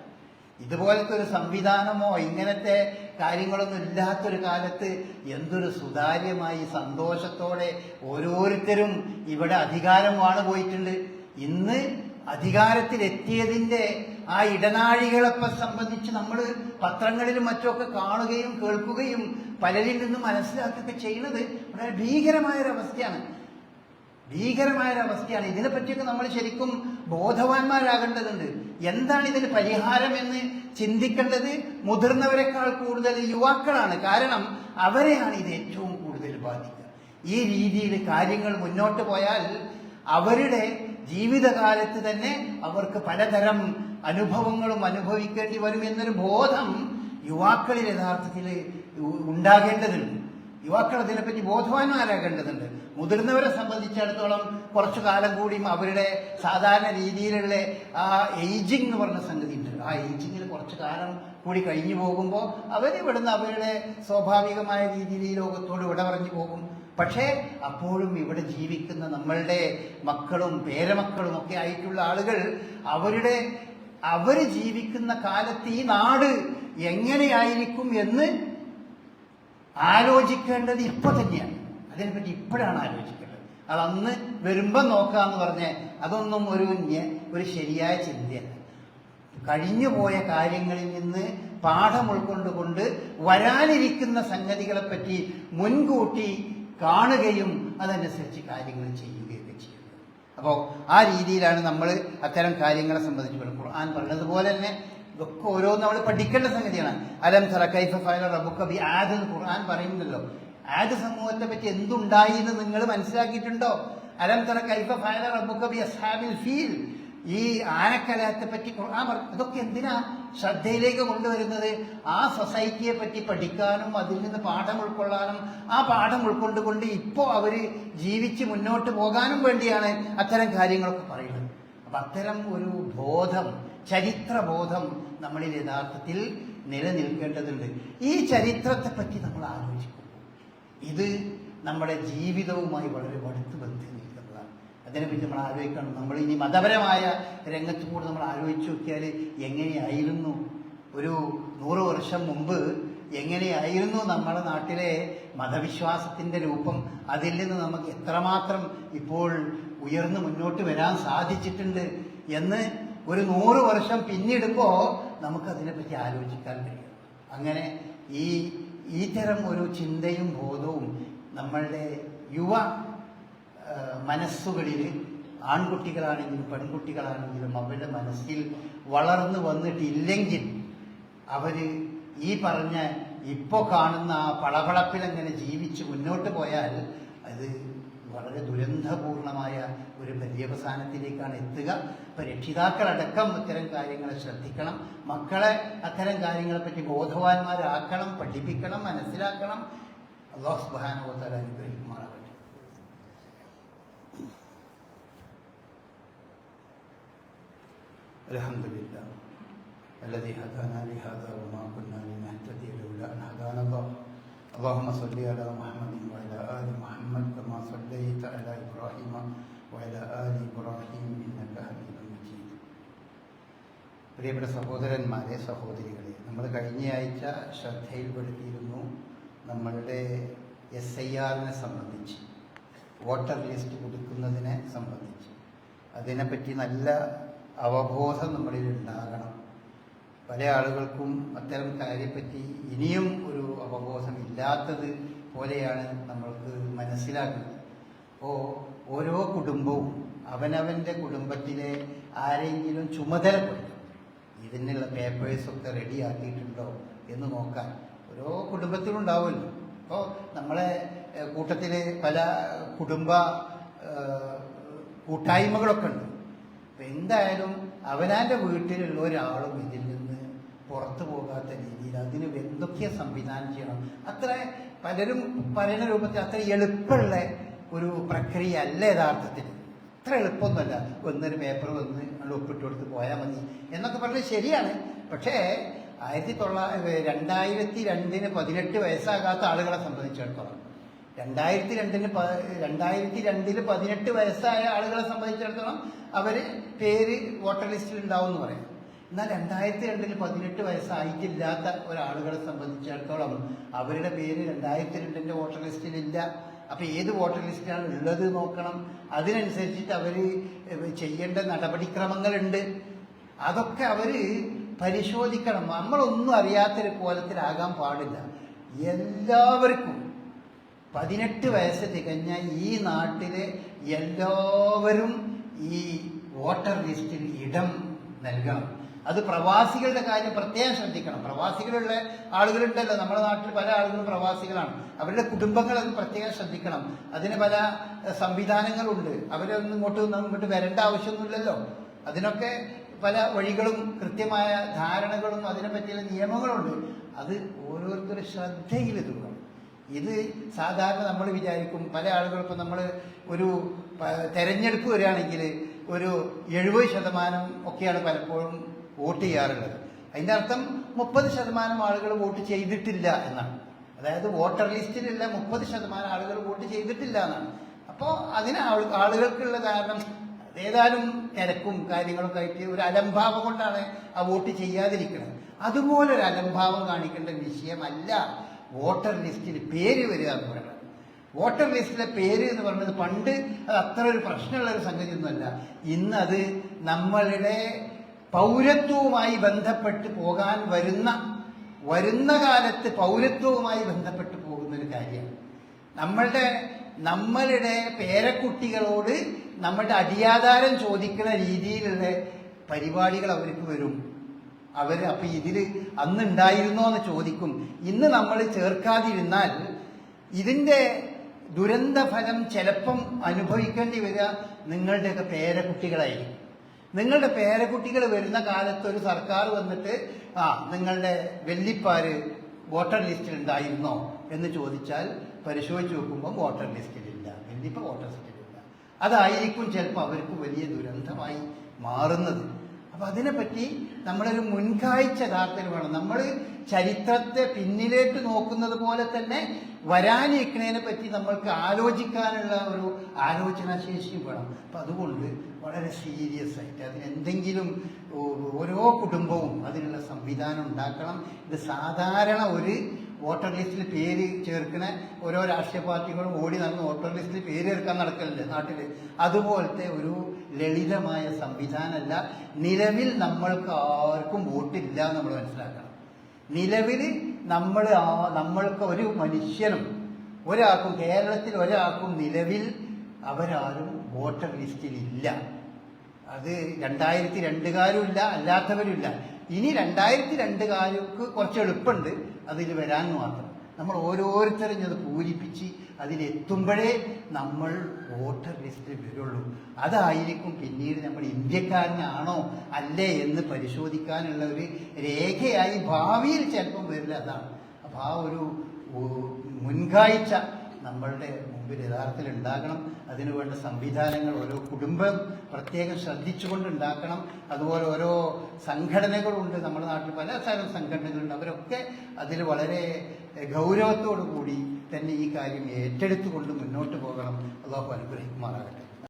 ഇതുപോലത്തെ ഒരു സംവിധാനമോ ഇങ്ങനത്തെ കാര്യങ്ങളൊന്നും ഇല്ലാത്തൊരു കാലത്ത് എന്തൊരു സുതാര്യമായി സന്തോഷത്തോടെ ഓരോരുത്തരും ഇവിടെ അധികാരമാണ് പോയിട്ടുണ്ട് ഇന്ന് അധികാരത്തിലെത്തിയതിന്റെ ആ ഇടനാഴികളൊക്കെ സംബന്ധിച്ച് നമ്മൾ പത്രങ്ങളിലും മറ്റുമൊക്കെ കാണുകയും കേൾക്കുകയും പലരിൽ നിന്നും മനസ്സിലാക്കുകയൊക്കെ ചെയ്യുന്നത് വളരെ ഭീകരമായൊരവസ്ഥയാണ്. ഭീകരമായൊരവസ്ഥയാണ്. ഇതിനെപ്പറ്റിയൊക്കെ നമ്മൾ ശരിക്കും ബോധവാന്മാരാകേണ്ടതുണ്ട്. എന്താണ് ഇതിന് പരിഹാരം എന്ന് ചിന്തിക്കേണ്ടത്? മുതിർന്നവരെക്കാൾ കൂടുതൽ യുവാക്കളാണ്. കാരണം അവരെയാണ് ഇത് ഏറ്റവും കൂടുതൽ ബാധിക്കുക. ഈ രീതിയിൽ കാര്യങ്ങൾ മുന്നോട്ട് പോയാൽ അവരുടെ ജീവിതകാലത്ത് തന്നെ അവർക്ക് പലതരം അനുഭവങ്ങളും അനുഭവിക്കേണ്ടി വരും എന്നൊരു ബോധം യുവാക്കളിൽ യഥാർത്ഥത്തിൽ ഉണ്ടാകേണ്ടതുണ്ട്. യുവാക്കൾ അതിനെപ്പറ്റി ബോധവാന്മാരാകേണ്ടതുണ്ട്. മുതിർന്നവരെ സംബന്ധിച്ചിടത്തോളം കുറച്ചു കാലം കൂടിയും അവരുടെ സാധാരണ രീതിയിലുള്ള ആ ഏജിങ് എന്ന് പറഞ്ഞ സംഗതി ഉണ്ട്. ആ ഏജിങ്ങിൽ കുറച്ചു കാലം കൂടി കഴിഞ്ഞു പോകുമ്പോൾ അവരിവിടുന്ന് അവരുടെ സ്വാഭാവികമായ രീതിയിൽ ഈ ലോകത്തോട് വിട പറഞ്ഞു പോകും. പക്ഷേ അപ്പോഴും ഇവിടെ ജീവിക്കുന്ന നമ്മളുടെ മക്കളും പേരമക്കളും ഒക്കെ ആയിട്ടുള്ള ആളുകൾ അവരുടെ അവർ ജീവിക്കുന്ന കാലത്ത് ഈ നാട് എങ്ങനെയായിരിക്കും എന്ന് ആലോചിക്കേണ്ടത് ഇപ്പൊ തന്നെയാണ്. അതിനെപ്പറ്റി ഇപ്പോഴാണ് ആലോചിക്കേണ്ടത്. അത് അന്ന് വരുമ്പം നോക്കാന്ന് പറഞ്ഞ് അതൊന്നും ഒരു ഒരു ശരിയായ ചിന്തയല്ല. കഴിഞ്ഞു പോയ കാര്യങ്ങളിൽ നിന്ന് പാഠം ഉൾക്കൊണ്ടുകൊണ്ട് വരാനിരിക്കുന്ന സംഗതികളെപ്പറ്റി മുൻകൂട്ടി കാണുകയും അതനുസരിച്ച് കാര്യങ്ങൾ ചെയ്യുകയൊക്കെ ചെയ്യുന്നത്. അപ്പോൾ ആ രീതിയിലാണ് നമ്മൾ അത്തരം കാര്യങ്ങളെ സംബന്ധിച്ച് ഖുർആൻ പറഞ്ഞതുപോലെ തന്നെ ഇതൊക്കെ ഓരോന്ന് നമ്മൾ പഠിക്കേണ്ട സംഗതിയാണ്. അലം സറ കൈഫ ഫൈല റബുക്ക ആദ് എന്ന് ഖുർആൻ പറയുന്നല്ലോ ആദ് സമൂഹത്തെ പറ്റി എന്തുണ്ടായി എന്ന് നിങ്ങൾ മനസ്സിലാക്കിയിട്ടുണ്ടോ? അലം തറ കൈഫ ഫൈല റബുക്ക അസ്ഹാബിൽ ഫീൽ. ഈ ആനക്കലാത്തെ പറ്റി ഖുർആൻ പറഞ്ഞു എന്തിനാ ശ്രദ്ധയിലേക്ക് കൊണ്ടുവരുന്നത്? ആ സൊസൈറ്റിയെ പറ്റി പഠിക്കാനും അതിൽ നിന്ന് പാഠം ഉൾക്കൊള്ളാനും ആ പാഠം ഉൾക്കൊണ്ടുകൊണ്ട് ഇപ്പോൾ അവർ ജീവിച്ച് മുന്നോട്ട് പോകാനും വേണ്ടിയാണ് അത്തരം കാര്യങ്ങളൊക്കെ പറയുന്നത്. അപ്പൊ അത്തരം ഒരു ബോധം ചരിത്രബോധം നമ്മളിൽ യഥാർത്ഥത്തിൽ നിലനിൽക്കേണ്ടതുണ്ട്. ഈ ചരിത്രത്തെ പറ്റി നമ്മൾ ആലോചിക്കും. ഇത് നമ്മുടെ ജീവിതവുമായി വളരെ അടുത്ത് ബന്ധം അതിനെപ്പറ്റി നമ്മൾ ആലോചിക്കണം. നമ്മൾ ഇനി മതപരമായ രംഗത്ത് കൂടെ നമ്മൾ ആലോചിച്ച് നോക്കിയാൽ എങ്ങനെയായിരുന്നു? ഒരു നൂറ് വർഷം മുമ്പ് എങ്ങനെയായിരുന്നു നമ്മുടെ നാട്ടിലെ മതവിശ്വാസത്തിന്റെ രൂപം? അതിൽ നിന്ന് നമുക്ക് എത്രമാത്രം ഇപ്പോൾ ഉയർന്നു മുന്നോട്ട് വരാൻ സാധിച്ചിട്ടുണ്ട് എന്ന് ഒരു നൂറ് വർഷം പിന്നിടുമ്പോൾ നമുക്കതിനെപ്പറ്റി ആലോചിക്കാൻ കഴിയും. അങ്ങനെ ഈ ഈ തരം ഒരു ചിന്തയും ബോധവും നമ്മളുടെ യുവ മനസ്സുകളിൽ ആൺകുട്ടികളാണെങ്കിലും പെൺകുട്ടികളാണെങ്കിലും അവരുടെ മനസ്സിൽ വളർന്നു വന്നിട്ടില്ലെങ്കിൽ അവർ ഈ പറഞ്ഞ ഇപ്പോൾ കാണുന്ന ആ പളപളപ്പിലങ്ങനെ ജീവിച്ച് മുന്നോട്ട് പോയാൽ അത് വളരെ ദുരന്തപൂർണമായ ഒരു പര്യവസാനത്തിലേക്കാണ് എത്തുക. ഇപ്പം രക്ഷിതാക്കളടക്കം ഇത്തരം കാര്യങ്ങളെ ശ്രദ്ധിക്കണം. മക്കളെ അത്തരം കാര്യങ്ങളെപ്പറ്റി ബോധവാന്മാരാക്കണം പഠിപ്പിക്കണം മനസ്സിലാക്കണം. അള്ളാഹു സുബാനുഭവത്താൽ അനുഗ്രഹിക്കുമാറാകട്ടെ. الحمد لله الذي هدانا لهذا وما كنا لنهتدي لولا ان هدانا الله اللهم صل على محمد وعلى ال محمد كما صليت على ابراهيم وعلى ال ابراهيم انك حميد مجيد പ്രിയപ്പെട്ട സഹോദരന്മാരെ സഹോദരികളെ നമ്മൾ കഴിഞ്ഞ ആഴ്ച ശ്രദ്ധയിൽപ്പെടുത്തിയിരുന്നു നമ്മളുടെ എസ് ഐ ആറിനെ സംബന്ധിച്ച് വോട്ടർ ലിസ്റ്റ് പുതുക്കുന്നതിനെ സംബന്ധിച്ച് അതിനെപ്പറ്റി നല്ല അവബോധം നമ്മളിൽ ഉണ്ടാകണം. പല ആളുകൾക്കും അത്തരം കാര്യപ്പറ്റി ഇനിയും ഒരു അവബോധം ഇല്ലാത്തത് പോലെയാണ് നമ്മൾക്ക് മനസ്സിലാക്കുന്നത് അപ്പോൾ ഓരോ കുടുംബവും അവനവന്റെ കുടുംബത്തിലെ ആരെങ്കിലും ചുമതലപ്പെടുത്തും ഇതിനുള്ള പേപ്പേഴ്സൊക്കെ റെഡിയാക്കിയിട്ടുണ്ടോ എന്ന് നോക്കാൻ ഓരോ കുടുംബത്തിലുണ്ടാവുമല്ലോ അപ്പോൾ നമ്മളെ കൂട്ടത്തിൽ പല കുടുംബ കൂട്ടായ്മകളൊക്കെ ഉണ്ട്. അപ്പൊ എന്തായാലും അവനാന്റെ വീട്ടിലുള്ള ഒരാളും ഇതിൽ നിന്ന് പുറത്തു പോകാത്ത രീതിയിൽ അതിന് എന്തൊക്കെ സംവിധാനം ചെയ്യണം. അത്ര പലരും പറയുന്ന രൂപത്തിൽ അത്ര എളുപ്പമുള്ള ഒരു പ്രക്രിയ അല്ല യഥാർത്ഥത്തിൽ. അത്ര എളുപ്പമൊന്നുമല്ല. ഒന്നൊരു പേപ്പർ വന്ന് ഒപ്പിട്ട് കൊടുത്ത് പോയാൽ മതി എന്നൊക്കെ പറഞ്ഞത് ശരിയാണ്. പക്ഷേ ആയിരത്തി തൊള്ളായിരത്തി രണ്ടായിരത്തി രണ്ടിന് പതിനെട്ട് വയസ്സാകാത്ത ആളുകളെ സംബന്ധിച്ചിടത്തോളം രണ്ടായിരത്തി രണ്ടിന് രണ്ടായിരത്തി രണ്ടിൽ പതിനെട്ട് വയസ്സായ ആളുകളെ സംബന്ധിച്ചിടത്തോളം അവർ പേര് വോട്ടർ ലിസ്റ്റിൽ ഉണ്ടാവും എന്ന് പറയാം. എന്നാൽ രണ്ടായിരത്തി രണ്ടിൽ പതിനെട്ട് വയസ്സായിട്ടില്ലാത്ത ഒരാളുകളെ സംബന്ധിച്ചിടത്തോളം അവരുടെ പേര് രണ്ടായിരത്തി രണ്ടിന്റെ വോട്ടർ ലിസ്റ്റിൽ ഇല്ല അപ്പൊ ഏത് വോട്ടർ ലിസ്റ്റിലാണ് ഉള്ളത് നോക്കണം. അതിനനുസരിച്ചിട്ട് അവർ ചെയ്യേണ്ട നടപടിക്രമങ്ങളുണ്ട്. അതൊക്കെ അവർ പരിശോധിക്കണം. നമ്മളൊന്നും അറിയാത്തൊരു കോലത്തിലാകാൻ പാടില്ല. എല്ലാവർക്കും പതിനെട്ട് വയസ്സ് തികഞ്ഞ ഈ നാട്ടിലെ എല്ലാവരും ഈ വോട്ടർ ലിസ്റ്റിൽ ഇടം നൽകണം. അത് പ്രവാസികളുടെ കാര്യം പ്രത്യേകം ശ്രദ്ധിക്കണം. പ്രവാസികളുള്ള ആളുകളുണ്ടല്ലോ. നമ്മുടെ നാട്ടിൽ പല ആളുകളും പ്രവാസികളാണ്. അവരുടെ കുടുംബങ്ങൾ അത് പ്രത്യേകം ശ്രദ്ധിക്കണം. അതിന് പല സംവിധാനങ്ങളുണ്ട്. ഇങ്ങോട്ട് ഒന്നും ഇങ്ങോട്ട് വരേണ്ട ആവശ്യമൊന്നുമില്ലല്ലോ. അതിനൊക്കെ പല വഴികളും കൃത്യമായ ധാരണകളും അതിനെ പറ്റിയുള്ള നിയമങ്ങളുണ്ട്. അത് ഓരോരുത്തരുടെ ശ്രദ്ധയിൽ എത്തുക ഇത് സാധാരണ നമ്മൾ വിചാരിക്കും പല ആളുകൾക്കും നമ്മൾ ഒരു തെരഞ്ഞെടുപ്പ് വരികയാണെങ്കിൽ ഒരു എഴുപത് ശതമാനം ഒക്കെയാണ് പലപ്പോഴും വോട്ട് ചെയ്യാറുള്ളത്. അതിന്റെ അർത്ഥം മുപ്പത് ശതമാനം ആളുകൾ വോട്ട് ചെയ്തിട്ടില്ല എന്നാണ്. അതായത് വോട്ടർ ലിസ്റ്റിലുള്ള മുപ്പത് ശതമാനം ആളുകൾ വോട്ട് ചെയ്തിട്ടില്ല എന്നാണ്. അപ്പോൾ അതിന് ആളുകൾക്കുള്ള കാരണം ഏതായാലും തിരക്കും കാര്യങ്ങളൊക്കെ ആയിട്ട് ഒരു അലംഭാവം കൊണ്ടാണ് ആ വോട്ട് ചെയ്യാതിരിക്കുന്നത്. അതുപോലെ ഒരു അലംഭാവം കാണിക്കേണ്ട വിഷയമല്ല. വോട്ടർ ലിസ്റ്റിൽ പേര് വരിക എന്ന് പറയുന്നത്. വോട്ടർ ലിസ്റ്റിലെ പേര് എന്ന് പറയുന്നത് പണ്ട് അത് അത്ര ഒരു പ്രശ്നമുള്ള ഒരു സംഗതി ഒന്നുമല്ല ഇന്നത് നമ്മളുടെ പൗരത്വവുമായി ബന്ധപ്പെട്ട് പോകാൻ വരുന്ന വരുന്ന കാലത്ത് പൗരത്വവുമായി ബന്ധപ്പെട്ട് പോകുന്ന ഒരു കാര്യമാണ്. നമ്മളുടെ നമ്മളുടെ പേരക്കുട്ടികളോട് നമ്മളുടെ അടിയാധാരം ചോദിക്കുന്ന രീതിയിലുള്ള പരിപാടികൾ അവർക്ക് വരും. അവർ അപ്പൊ ഇതിൽ അന്ന് ഉണ്ടായിരുന്നോ എന്ന് ചോദിക്കും. ഇന്ന് നമ്മൾ ചേർക്കാതിരുന്നാൽ ഇതിന്റെ ദുരന്ത ഫലം ചിലപ്പം അനുഭവിക്കേണ്ടി വരിക നിങ്ങളുടെയൊക്കെ പേരക്കുട്ടികളായിരിക്കും. നിങ്ങളുടെ പേരക്കുട്ടികൾ വരുന്ന കാലത്ത് ഒരു സർക്കാർ വന്നിട്ട് ആ നിങ്ങളുടെ വെള്ളിപ്പാര് വോട്ടർ ലിസ്റ്റിൽ ഉണ്ടായിരുന്നോ എന്ന് ചോദിച്ചാൽ പരിശോധിച്ച് നോക്കുമ്പോൾ വോട്ടർ ലിസ്റ്റിലില്ല. വെള്ളിപ്പ വോട്ടർ ലിസ്റ്റിലില്ല. അതായിരിക്കും ചിലപ്പോൾ അവർക്ക് വലിയ ദുരന്തമായി മാറുന്നത്. അപ്പൊ അതിനെപ്പറ്റി നമ്മളൊരു മുൻകാഴ്ച യഥാർത്ഥത്തിൽ വേണം. നമ്മൾ ചരിത്രത്തെ പിന്നിലേക്ക് നോക്കുന്നത് പോലെ തന്നെ വരാനിരിക്കുന്നതിനെ പറ്റി നമ്മൾക്ക് ആലോചിക്കാനുള്ള ഒരു ആലോചനാശേഷിയും വേണം. അപ്പൊ അതുകൊണ്ട് വളരെ സീരിയസ് ആയിട്ട് അതിന് എന്തെങ്കിലും ഓരോ കുടുംബവും അതിനുള്ള സംവിധാനം ഉണ്ടാക്കണം. ഇത് സാധാരണ ഒരു വോട്ടർ ലിസ്റ്റിൽ പേര് ചേർക്കുന്ന ഓരോ രാഷ്ട്രീയ പാർട്ടികളും ഓടി നടന്ന് വോട്ടർ ലിസ്റ്റിൽ പേര് ചേർക്കാൻ നടക്കലില്ലേ നാട്ടിൽ അതുപോലത്തെ ഒരു ലളിതമായ സംവിധാനമല്ല. നിലവിൽ നമ്മൾക്ക് ആർക്കും വോട്ടില്ല നമ്മൾ മനസ്സിലാക്കണം. നിലവിൽ നമ്മൾ നമ്മൾക്ക് ഒരു മനുഷ്യനും ഒരാൾക്കും കേരളത്തിൽ ഒരാൾക്കും നിലവിൽ അവരാരും വോട്ടർ ലിസ്റ്റിൽ ഇല്ല. അത് രണ്ടായിരത്തി രണ്ടുകാരും ഇല്ല അല്ലാത്തവരും ഇല്ല. ഇനി രണ്ടായിരത്തി രണ്ടുകാർക്ക് കുറച്ച് എളുപ്പമുണ്ട് അതിൽ വരാൻ മാത്രം. നമ്മൾ ഓരോരുത്തരും അത് പൂരിപ്പിച്ച് അതിലെത്തുമ്പോഴേ നമ്മൾ വോട്ടർ ലിസ്റ്റിൽ വരുള്ളൂ. അതായിരിക്കും പിന്നീട് നമ്മൾ ഇന്ത്യക്കാരനാണോ അല്ലേ എന്ന് പരിശോധിക്കാനുള്ള ഒരു രേഖയായി ഭാവിയിൽ ചിലപ്പം വരില്ല. അതാണ്. അപ്പം ആ ഒരു മുൻകാഴ്ച നമ്മളുടെ മുമ്പിൽ യഥാർത്ഥത്തിൽ ഉണ്ടാകണം. അതിനുവേണ്ട സംവിധാനങ്ങൾ ഓരോ കുടുംബം പ്രത്യേകം ശ്രദ്ധിച്ചുകൊണ്ട് ഉണ്ടാക്കണം. അതുപോലെ ഓരോ സംഘടനകളുണ്ട് നമ്മുടെ നാട്ടിൽ. പല തരം സംഘടനകളുണ്ട്. അവരൊക്കെ അതിൽ വളരെ ഗൗരവത്തോടു കൂടി തന്നെ ഈ കാര്യം ഏറ്റെടുത്തുകൊണ്ട് മുന്നോട്ട് പോകണം. അള്ളാഹു അനുഗ്രഹിക്കുമാറാകട്ടെ.